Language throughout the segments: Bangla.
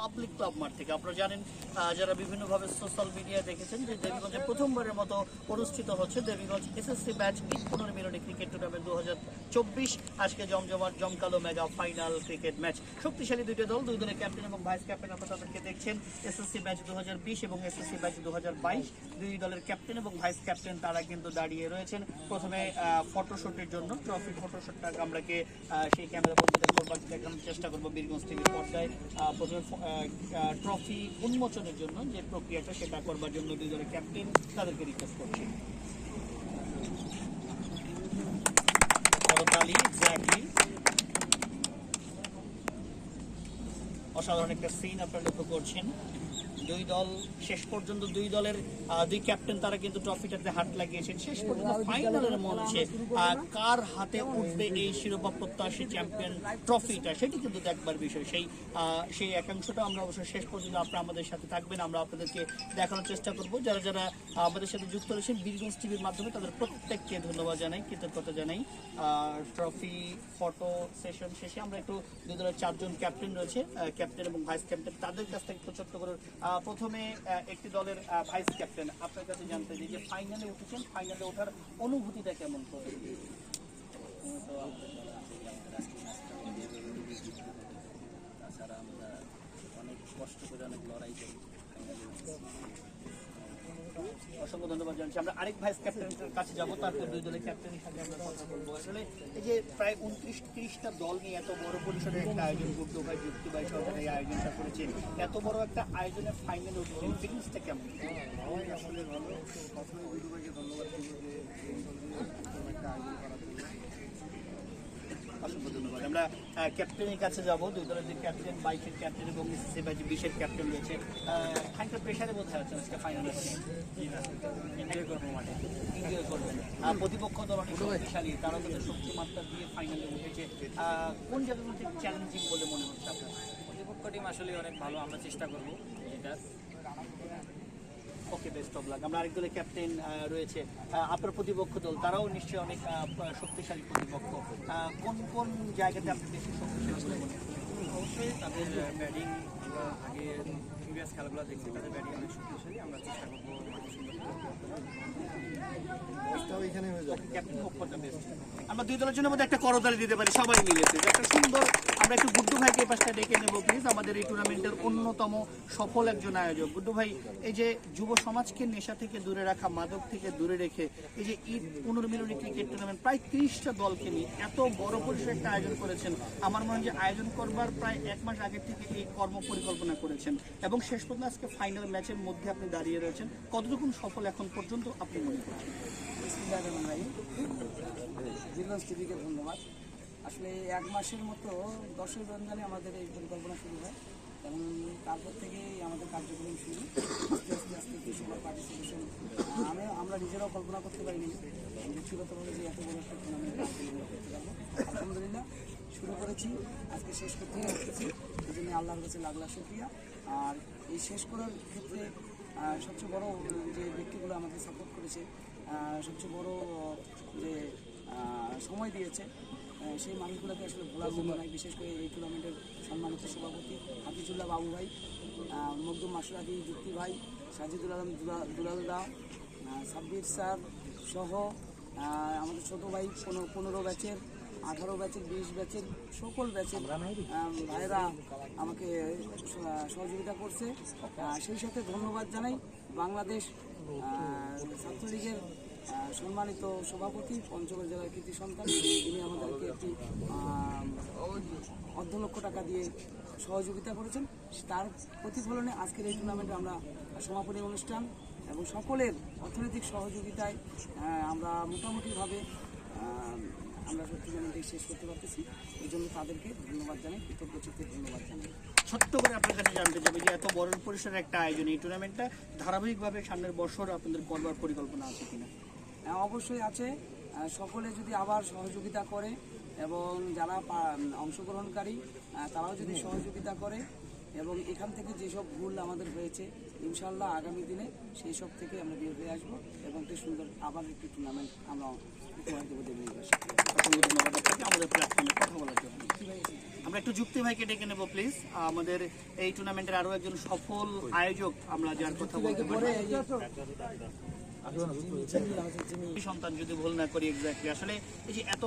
পাবলিক ক্লাব মাঠ থেকে। আপনারা জানেন যারা বিভিন্নভাবে সোশ্যাল মিডিয়া দেখেছেন যে দেবীগঞ্জে প্রথমবারের মতো অনুষ্ঠিত হচ্ছে দেবীগঞ্জ এসএসসি ম্যাচ ঈদ পনেরো মিনিটে ক্রিকেট টুর্নামেন্ট দু হাজার চব্বিশ। আজকে জমজমাট, জমকালো মেগা ফাইনাল ক্রিকেট ম্যাচ শক্তিশালী দুইটা দল, দুই দলের ক্যাপ্টেন এবং ভাইস ক্যাপ্টেন আপনারা তাদেরকে দেখছেন। এসএসসি দুহাজার বিশ এবং এসএসসি ম্যাচ দু দুই দলের ক্যাপ্টেন এবং ভাইস ক্যাপ্টেন তারা কিন্তু দাঁড়িয়ে রয়েছেন। প্রথমে ফটোশুটের জন্য ট্রফি ফটোশুটটা আমরাকে সেই ক্যামেরা দেখানোর চেষ্টা করব বীরগঞ্জ টিভির পর্দায়। প্রথমে ট্রফি উন্মোচনের জন্য যে প্রক্রিয়াটা সেটা করবার জন্য দুই দলের ক্যাপ্টেন তাদেরকে রিকোয়েস্ট করছি। অসাধারণ একটা সিন আপনারা লক্ষ্য করছেন। দুই দল শেষ পর্যন্ত দুই দলের দুই ক্যাপ্টেন তারা কিন্তু ট্রফিটাতে হাত লাগিয়েছেন। শেষ পর্যন্ত ফাইনালের মঞ্চে কার হাতে উঠবে এই শিরোপা প্রত্যাশী চ্যাম্পিয়ন ট্রফিটা সেটি কিন্তু দেখবার বিষয়। সেই সেই একাংশটা আমরা অবশ্য শেষ পর্যন্ত আপনারা আমাদের সাথে থাকবেন আমরা আপনাদেরকে দেখানোর চেষ্টা করব। যারা যারা আমাদের সাথে যুক্ত রয়েছেন বীরগঞ্জ টিভির মাধ্যমে তাদের প্রত্যেককে ধন্যবাদ জানাই কৃতজ্ঞতা জানাই। ট্রফি ফটো সেশন শেষে আমরা একটু দুই দলের চারজন ক্যাপ্টেন রয়েছে ক্যাপ্টেন এবং ভাইস ক্যাপ্টেন তাদের কাছ থেকে একটু ছোট্ট করে প্রথমে একটি দলের ভাইস ক্যাপ্টেন আপনার কাছে জানতে চাই যে ফাইনালে উঠেছেন। ফাইনালে ওঠার অনুভূতিটা কেমন করে? তাছাড়া আমরা অনেক কষ্ট করে অনেক লড়াই করি অসংখ্য ধন্যবাদ জানাচ্ছি। আমরা আরেক ভাইস ক্যাপ্টেনের কাছে যাব, তারপর দুই দলের ক্যাপ্টেনের সাথে আমরা কথা বলব। আসলে এই যে প্রায় উনত্রিশ, ত্রিশটা দল নিয়ে এত বড় পরিসরে একটা আয়োজন, গুড্ডু ভাই যুক্তি ভাই সরকার এই আয়োজনটা করেছে এত বড় একটা আয়োজনের ফাইনাল উঠছে ফিলিংসটা কেমন? আমার আসলে ভালো। প্রথমে ভাইকে ধন্যবাদ দিব যে এই ধরনের একটা আয়োজন করার জন্য অসংখ্য আমরা ক্যাপ্টেনের কাছে যাব, দুই দলের যে ক্যাপ্টেন, বাইকের ক্যাপ্টেন এবং যে বিশের ক্যাপ্টেন রয়েছে খানিকটা প্রেশারে বোধ হচ্ছে আজকে ফাইনালে করব এনজয় করবেন। প্রতিপক্ষ দল অনেক শক্তিশালী তারা তাদের শক্তি মাত্রা দিয়ে ফাইনালে উঠেছে। কোন জায়গাগুলো চ্যালেঞ্জিং বলে মনে হচ্ছে আপনার? প্রতিপক্ষ টিম আসলে অনেক ভালো, আমরা চেষ্টা করব। এটা ওকে বেস্ট অফ লাক আমরা আরেক দলের ক্যাপ্টেন রয়েছে। আপনার প্রতিপক্ষ দল, তারাও নিশ্চয়ই অনেক শক্তিশালী প্রতিপক্ষ। কোন কোন জায়গাতে আপনি বেশি শক্তিশালী অবশ্যই তাদের ব্যাটিং আগে প্রিভিয়াস খেলাগুলো দেখছি তাদের ব্যাটিং অনেক শক্তিশালী আমরা চেষ্টা করব এখানে হয়ে যাবে। ক্যাপ্টেন বেস্ট আমরা দুই দলের জন্য মধ্যে একটা করতালি দিতে পারি সবাই মিলে যে একটা সুন্দর আমরা একটু গুড্ডু ভাইকে এই পাশটা ডেকে নেব প্লিজ আমাদের এই টুর্নামেন্টের অন্যতম সফল একজন আয়োজক। গুড্ডু ভাই এই যে যুব সমাজকে নেশা থেকে দূরে রাখা মাদক থেকে দূরে রেখে এই যে ঈদ পুনর্মিলনী ক্রিকেট টুর্নামেন্ট প্রায় তিরিশটা দলকে নিয়ে এত বড় পরিসরে একটা আয়োজন করেছেন। আমার মনে হয় যে আয়োজন করবার প্রায় এক মাস আগে থেকে এই কর্ম পরিকল্পনা করেছেন। এবং শেষ পর্যন্ত আজকে ফাইনাল ম্যাচের মধ্যে আপনি দাঁড়িয়ে রয়েছেন। কতটুকু সফল এখন পর্যন্ত আপনি মনে করছেন? টিভিকে ধন্যবাদ। আসলে এক মাসের মতো দশই রমজানে আমাদের এই পরিকল্পনা শুরু হয়। এবং তারপর থেকেই আমাদের কার্যক্রম শুরু। আস্তে আস্তে আস্তে আমি, আমরা নিজেরাও কল্পনা করতে পারিনি ব্যক্তিগতভাবে যে এত বড় একটা টুর্নামেন্ট করতে পারব। আলহামদুলিল্লাহ, শুরু করেছি। আজকে শেষ করতে আসতেছি এই জন্য আল্লাহর কাছে লাখ শুক্রিয়া। আর এই শেষ করার ক্ষেত্রে সবচেয়ে বড় যে ব্যক্তিগুলো আমাকে সাপোর্ট করেছে সবচেয়ে বড় যে সময় দিয়েছে সেই মানুষগুলোকে আসলে ভোলার মতো নয় বিশেষ করে এই টুর্নামেন্টের সম্মানিত সভাপতি হাফিজুল্লাহ বাবু ভাই মকদুম মাসুরাদি যুক্তি ভাই, সাজিদুল আলম দুলা- দুলাল দা সাব্বির স্যার সহ আমাদের ছোটো ভাই পনেরো ব্যাচের, আঠারো ব্যাচের, বিশ ব্যাচের সকল ব্যাচের ভাইরা আমাকে সহযোগিতা করছে। সেই সাথে ধন্যবাদ জানাই বাংলাদেশ ছাত্রলীগের সম্মানিত সভাপতি, পঞ্চগড় জেলার কৃতি সন্তান। তিনি আমাদেরকে একটি অর্ধ লক্ষ টাকা দিয়ে সহযোগিতা করেছেন। তার প্রতিফলনে আজকের এই টুর্নামেন্টে আমরা সমাপনী অনুষ্ঠান এবং সকলের অর্থনৈতিক সহযোগিতায় আমরা মোটামুটিভাবে আমরা টুর্নামেন্টে শেষ করতে পারতেছি। এই জন্য তাদেরকে ধন্যবাদ জানাই কৃতজ্ঞ চিত্তে ধন্যবাদ জানাই। ছোট্ট করে আপনার কাছে জানতে চাই যে এত বড় পরিসরের একটা আয়োজন এই টুর্নামেন্টটা ধারাবাহিকভাবে সামনের বছর আপনাদের করবার পরিকল্পনা আছে কিনা? হ্যাঁ, অবশ্যই আছে। সকলে যদি আবার সহযোগিতা করে এবং যারা অংশগ্রহণকারী তারাও যদি সহযোগিতা করে এবং এখান থেকে যেসব ভুল আমাদের হয়েছে ইনশাল্লাহ আগামী দিনে সেই সব থেকে আমরা বের হয়ে আসব এবং একটি সুন্দর আবার একটি টুর্নামেন্ট আমরা উপহার দেবো আমাদের প্ল্যাটফর্মে কথা বলার জন্য। আমরা একটু যুক্তি ভাইকে ডেকে নেব প্লিজ আমাদের এই টুর্নামেন্টের আরও একজন সফল আয়োজক আমরা যার কথা বলতে পারি। সন্তান যদি ভুল না করি এক্স্যাক্টলি আসলে এই যে এত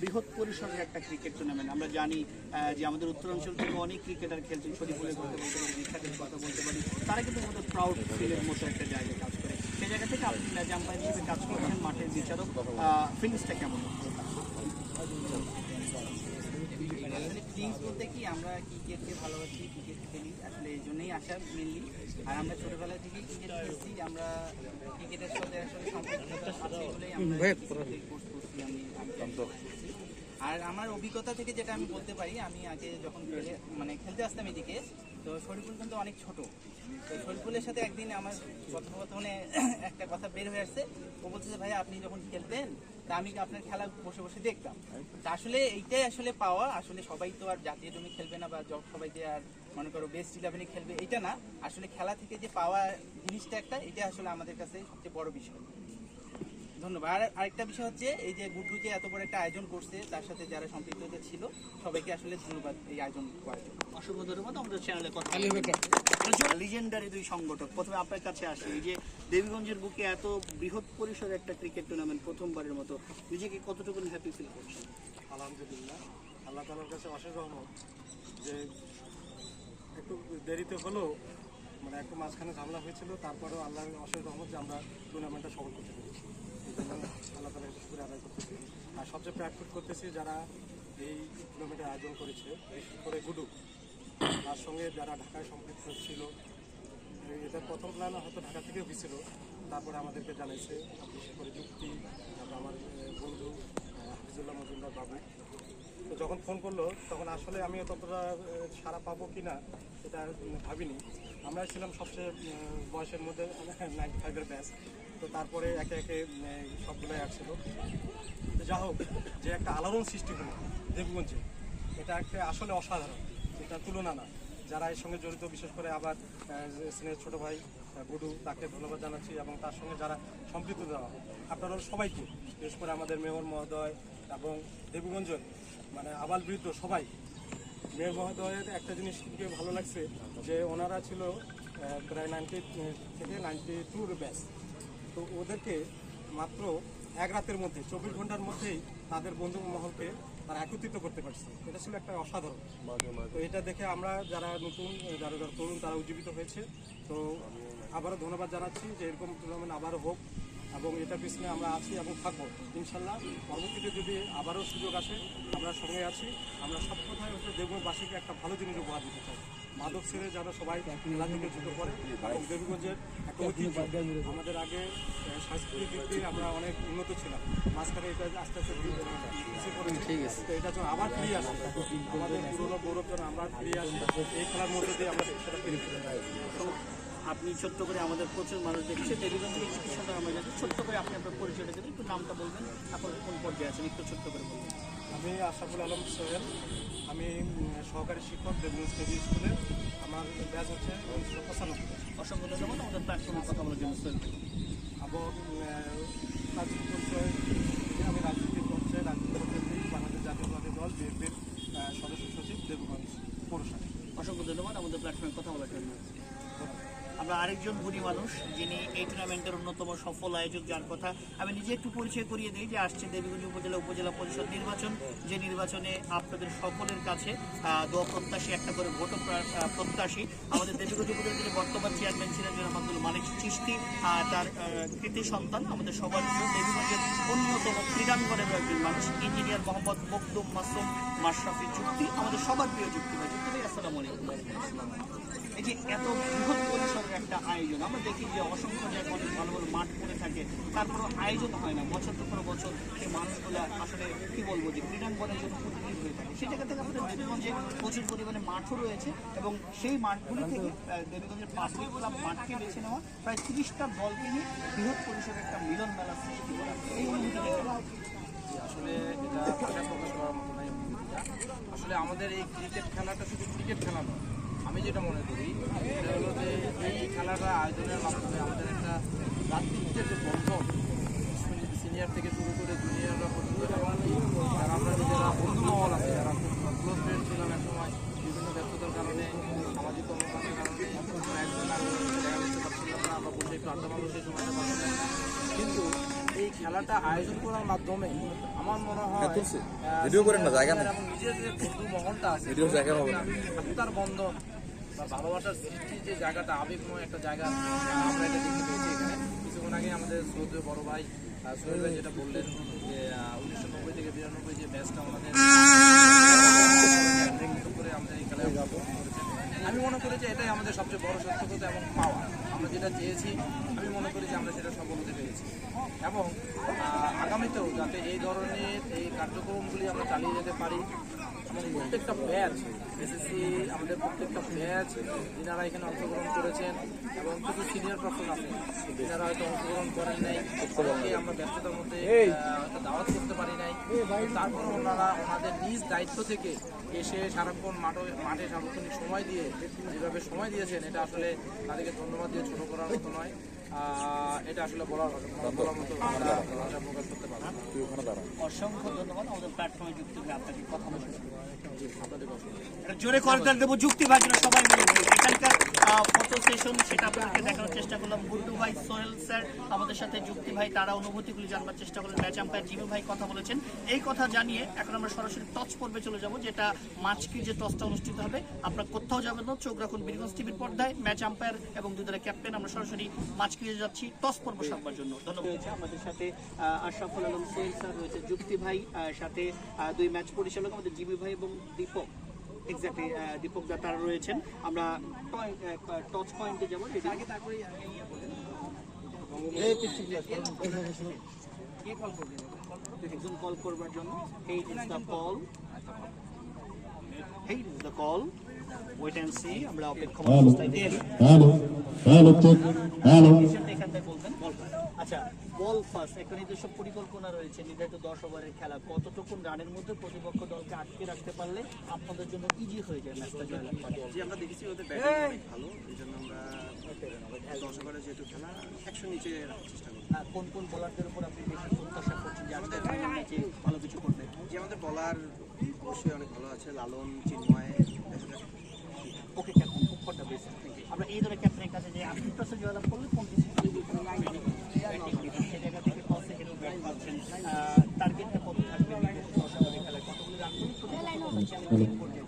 বৃহৎ পরিসরের একটা ক্রিকেট টুর্নামেন্ট আমরা জানি যে আমাদের উত্তরাঞ্চল থেকে অনেক ক্রিকেটার খেলছেন শরীফুলের কথা বলতে পারি বিখ্যাতের কথা বলতে পারি। তারা কিন্তু আমাদের প্রাউড ফিলের মতো একটা জায়গায় কাজ করে। সেই জায়গা থেকে আপনি জাম্পায়ার হিসেবে কাজ করছেন, মাঠের বিচারক ফিলিংসটা কেমন? আসলে বলতে কি, আমরা ক্রিকেটকে ভালোবাসি ক্রিকেট খেলি আসলে এই জন্যই আসা মেনলি আর আমরা ছোটবেলা থেকেই ক্রিকেট খেলছি আমরা ক্রিকেটের সাথে আসলে সম্পর্ক আছে বলেই আমরা কোর্স করছি আমি আমি course করছি। আর আমার অভিজ্ঞতা থেকে যেটা আমি বলতে পারি আমি আগে যখন খেলে মানে খেলতে আসতাম এদিকে তো শরীফুল কিন্তু অনেক ছোট। তো শরীফুলের সাথে একদিন আমার কথোপকথনে একটা কথা বের হয়ে আসছে। ও বলছে যে ভাই আপনি যখন খেলতেন তা আমি আপনার খেলা বসে বসে দেখতাম? তা আসলে এইটাই আসলে পাওয়া। আসলে সবাই তো আর জাতীয় জমি খেলবে না বা জ- সবাই আর মনে করো বেস্ট ইলেভেনে খেলবে এটা না। আসলে খেলা থেকে যে পাওয়া জিনিসটা একটা এটা আসলে আমাদের কাছে সবচেয়ে বড় বিষয়। ধন্যবাদ। আর আরেকটা বিষয় হচ্ছে এই যে গুড্ডু যে এত বড় একটা আয়োজন করছে তার সাথে যারা সম্পৃক্ত ছিল সবাইকে আসলে ধন্যবাদ এই আয়োজন করার জন্য। অসংখ্য ধন্যবাদ আমাদের চ্যানেলে কথা। লিজেন্ডারি দুই সংগঠক। প্রথমে আপনার কাছে আসি এই যে দেবীগঞ্জের বুকে এত বৃহৎ পরিসরে একটা ক্রিকেট টুর্নামেন্ট প্রথমবারের মতো নিজেকে কতটুকু হ্যাপি ফিল করছেন? আলহামদুলিল্লাহ। আল্লাহ তালার কাছে অশেষ রহমত যে একটু দেরিতে হলেও মানে একটু মাঝখানে ঝামেলা হয়েছিল, তারপরেও আল্লাহ অশেষ রহমত যে আমরা টুর্নামেন্টটা সফল করতে পেরেছি। এই জন্য আল্লাহ তালার কাছে শুক্রিয়া আদায় করতেছি আর সবচেয়ে প্র্যাকটিস করতেছি যারা এই টুর্নামেন্টের আয়োজন করেছে বিশেষ করে গুডু। তার সঙ্গে যারা ঢাকায় সম্পৃক্ত ছিল এটা প্রথম প্ল্যান হয়তো ঢাকা থেকেও হয়েছিল তারপরে আমাদেরকে জানাইছে বিশেষ করে যুক্তি তারপর আমার আহ, বন্ধু আহ, হাফিজুল্লাহ মজুমদার বাবু তো যখন ফোন করল তখন আসলে আমি ততটা সাড়া পাবো কি না এটা ভাবিনি। আমরা ছিলাম সবচেয়ে বয়সের মধ্যে নাইনটি ফাইভের ব্যাচ তো তারপরে একে একে উম, সবগুলোই আসছিল তো যা হোক যে একটা আলোড়ন সৃষ্টি হলো দেবগঞ্জে এটা একটা আসলে অসাধারণ। এটা তুলনা না। যারা এর সঙ্গে জড়িত বিশেষ করে আবার স্নেহের ছোট ভাই গুডু তাকে ধন্যবাদ জানাচ্ছি এবং তার সঙ্গে যারা সম্পৃক্ত দেওয়া আপনারা সবাইকে বিশেষ করে আমাদের মেয়র মহোদয় এবং দেবগঞ্জের মানে আবাল বৃদ্ধ সবাই। মেয়র মহোদয়ের একটা জিনিস খুবই ভালো লাগছে যে ওনারা ছিল প্রায় নাইনটি থেকে নাইনটি টুর ব্যাচ তো ওদেরকে মাত্র এক রাতের মধ্যে চব্বিশ ঘণ্টার মধ্যেই তাদের বন্ধু মহলকে তারা একত্রিত করতে পারছে। এটা ছিল একটা অসাধারণ। তো এটা দেখে আমরা যারা নতুন যারা যারা তরুণ তারা উজ্জীবিত হয়েছে। তো আবারও ধন্যবাদ জানাচ্ছি যে এরকম টুর্নামেন্ট আবারও হোক। এবং এটা পিছনে আমরা আছি এবং থাকব। ইনশাল্লাহ পরবর্তীতে যদি আবারও সুযোগ আসে আমরা সঙ্গে আছি। আমরা সব কথায় হচ্ছে দেবগঞ্জবাসীকে একটা ভালো জিনিস উপহার দিতে চাই। মাদক ছেড়ে যারা সবাই খেলা থেকে ঝুঁকে পড়ে এবং দেবগঞ্জের একটা ঐতিহ্য। আমাদের আগে সাংস্কৃতিক দিক দিয়ে আমরা অনেক উন্নত ছিলাম। মাঝখানে এটা আস্তে আস্তে পিছিয়ে পড়েছে। তো এটা যেন আবার ফিরিয়ে আসে। আমাদের পুরোনো গৌরব যেন আমরা ফিরিয়ে আসি। এই খেলার মধ্যে দিয়ে আমরা সেটা ফিরে ফিরে তো আপনি ছোট্ট করে আমাদের প্রচুর মানুষ দেখছে। থেকে চিকিৎসা আমরা জানি। ছোট্ট করে আপনি আপনার পরিচয়টা দেবেন একটু নামটা বলবেন আপনার কোন পর্যায়ে আছেন একটু ছোট্ট করে বলবেন। আমি আশাফুল আলম সোহেল। আমি সহকারী শিক্ষক দেবগঞ্জ কেজি স্কুলে আমার ব্যাচ হচ্ছে উনিশশো পঁচানব্বই অসংখ্য ধন্যবাদ। আমাদের প্ল্যাটফর্মে কথা বলার জন্য সোহেল উম, রাজনীতি পরিচয় আমি রাজনীতি পরিচয় রাজনীতি পরিচয় বাংলাদেশ জাতীয়তাবাদী দল বিএনপির সদস্য সচিব দেবগঞ্জ পৌরসভা। অসংখ্য ধন্যবাদ। আমাদের প্ল্যাটফর্মে কথা বলার জন্য। আমরা আরেকজন গুণী মানুষ যিনি এই টুর্নামেন্টের অন্যতম সফল আয়োজক, যার কথা আমি নিজে একটু পরিচয় করিয়ে দিই যে আসছে দেবীগঞ্জ উপজেলা উপজেলা পরিষদ নির্বাচন। যে নির্বাচনে আপনাদের সকলের কাছে দোয়া প্রত্যাশী, একটা করে ভোট প্রত্যাশী। আমাদের দেবীগঞ্জ উপজেলার যিনি বর্তমান চেয়ারম্যান ছিলেন, জনাব আব্দুল মালিক চিস্তি তার কৃতি সন্তান আমাদের সবার দেবীগঞ্জের অন্যতম ক্রীড়াঙ্গনের একজন মানুষ ইঞ্জিনিয়ার মোহাম্মদ মকদুম মাসুম মাশরাফি চুক্তি, আমাদের সবার প্রিয় চুক্তি ভাই যুক্তি ভাই আসসালামু আলাইকুম। এই যে এত বৃহৎ একটা আয়োজন। আমরা দেখি যে অসংখ্য জায়গায় অনেক ভালো ভালো মাঠ পড়ে থাকে। তারপরে আয়োজন হয় না। বছর তো পর বছর সেই মানুষগুলো আসলে কি বলব যে ক্রীড়াঙ্গনের জন্য প্রতিদিন হয়ে থাকে। সেই জায়গা থেকে আমাদের দেবীগঞ্জে প্রচুর পরিমাণে মাঠও রয়েছে এবং সেই মাঠগুলি থেকে দেবীগঞ্জের পাবলিক ক্লাব মাঠকে বেছে নেওয়া প্রায় তিরিশটা দলকে নিয়ে বৃহৎ পরিসরের একটা মিলন মেলা সৃষ্টি করা এই অনুভূতিটা কেমন? আসলে এটা প্রকাশ করার মতো নয় আসলে আমাদের এই ক্রিকেট খেলাটা শুধু ক্রিকেট খেলা নয় আমি যেটা মনে করি সেটা হলো যে এই খেলাটা আয়োজনের মাধ্যমে আমাদের একটা রাত্রিত্বের যে বন্ধন মানে সিনিয়র থেকে শুরু করে জুনিয়ররা পর্যন্ত আর আমরা নিজেরা বন্ধু মহল আছে যারা ক্লোজ ফ্রেন্ড ছিলাম এক সময় বিভিন্ন ব্যস্ততার কারণে সামাজিক কর্মকাণ্ডের কারণে কিন্তু এই খেলাটা আয়োজন করার মাধ্যমে আমার মনে হয় জায়গা নিজের যে বন্ধু মহলটা আছে তার বন্ধন বা ভালোবাসার সৃষ্টির যে জায়গাটা, আবেগময় একটা জায়গা, আমরা এটা দেখতে পেয়েছি এখানে কিছুক্ষণ আগে আমাদের শ্রদ্ধেয় বড় ভাই সোহেল ভাই যেটা বললেন যে উনিশশো নব্বই থেকে বিরানব্বই যে ম্যাচটা আমাদের করে আমাদের এই খেলায়। আমি মনে করি যে এটাই আমাদের সবচেয়ে বড় সার্থকতা এবং পাওয়া। আমরা যেটা চেয়েছি আমি মনে করি যে আমরা সেটা সফল হতে পেরেছি। এবং আগামীতেও যাতে এই ধরনের এই কার্যক্রমগুলি আমরা চালিয়ে যেতে পারি এবং প্রত্যেকটা ব্যাচ এসএসসি আমাদের প্রত্যেকটা ব্যাচ যিনারা এখানে অংশগ্রহণ করেছেন এবং কিছু সিনিয়র পার্সন আছেন যিনারা হয়তো অংশগ্রহণ করেন নাই আমরা ব্যস্ততার মধ্যে হয়তো দাওয়াত করতে পারি নাই। তারপর ওনারা ওনাদের নিজ দায়িত্ব থেকে এসে সারাক্ষণ মাঠে মাঠে সার্বক্ষণিক সময় দিয়ে যেভাবে সময় দিয়েছেন, এটা আসলে তাদেরকে ধন্যবাদ দিয়ে ছোটো করার মতো নয়। এটা আসলে বলার বলার মতো প্রকাশ করতে পারব অসংখ্য ধন্যবাদ। আমাদের প্ল্যাটফর্মে যুক্ত হয়ে আপনাকে কথা বলতে জোরে করতাল দেবো যুক্তি ভাই সবাই মিলে। এখানকার ফটো সেশন সেটা আপনাদেরকে দেখানোর চেষ্টা করলাম। গুড্ডু ভাই সোহেল স্যার আমাদের সাথে যুক্তি ভাই তারা অনুভূতিগুলি জানবার চেষ্টা করলেন। ম্যাচ আম্পায়ার জিমু ভাই কথা বলেছেন। এই কথা জানিয়ে এখন আমরা সরাসরি টচ পর্বে চলে যাব যেটা মাঝকি যে টসটা অনুষ্ঠিত হবে। আপনারা কোথাও যাবেন না চোখ রাখুন বীরগঞ্জ টিভির পর্দায়। ম্যাচ আম্পায়ার এবং দুই ক্যাপ্টেন আমরা সরাসরি মাঝকিয়ে যাচ্ছি। টস পর্ব সারবার জন্য। ধন্যবাদ। আমাদের সাথে আশরাফুল আলম সোহেল স্যার রয়েছে যুক্তি ভাই সাথে দুই ম্যাচ পরিচালক আমাদের জিবি ভাই এবং দীপক। এক্স্যাক্টলি দীপক দা তারা রয়েছেন। আমরা টচ পয়েন্টে যাব আগে তারপরে একজন কল করবার জন্য। এই ইজ দ্য কল এই is the call wait and see আমরা অপেক্ষা অবস্থায় দেখি হ্যালো হ্যালো চেক হ্যালো আচ্ছা বল ফার্স্ট এখন নিজস্ব পরিকল্পনা রয়েছে নির্ধারিত দশ ওভারের খেলা। কতটুকু রানের মধ্যে প্রতিপক্ষ দলকে আটকে রাখতে পারলে আপনাদের জন্য ইজি হয়ে যায় ম্যাচটা জয়লাভ করা যে আমরা দেখেছি ওদের ব্যাটিং অনেক ভালো এই জন্য আমরা দশ ওভারে যেহেতু খেলা একশো নিচে রাখার চেষ্টা করব। আহ, কোন কোন বোলারদের উপর আপনি বেশি প্রত্যাশা করছেন যে ফাইনাল ম্যাচে ভালো কিছু করবে? যে আমাদের বলার অবশ্যই অনেক ভালো আছে লালন চিন্ময় দেখা। ওকে ক্যাপ্টেন খুব ফর দ্য আমরা এই ধরনের ক্যাপ্টেনের কাছে যে আপনি টসে জয়লাভ করলে ডিসিশন সে জায়গা থেকে টসে হেরে ব্যাট পাচ্ছেন টার্গেটটা কত থাকবে ওভারের খেলায় কতগুলো রান করলে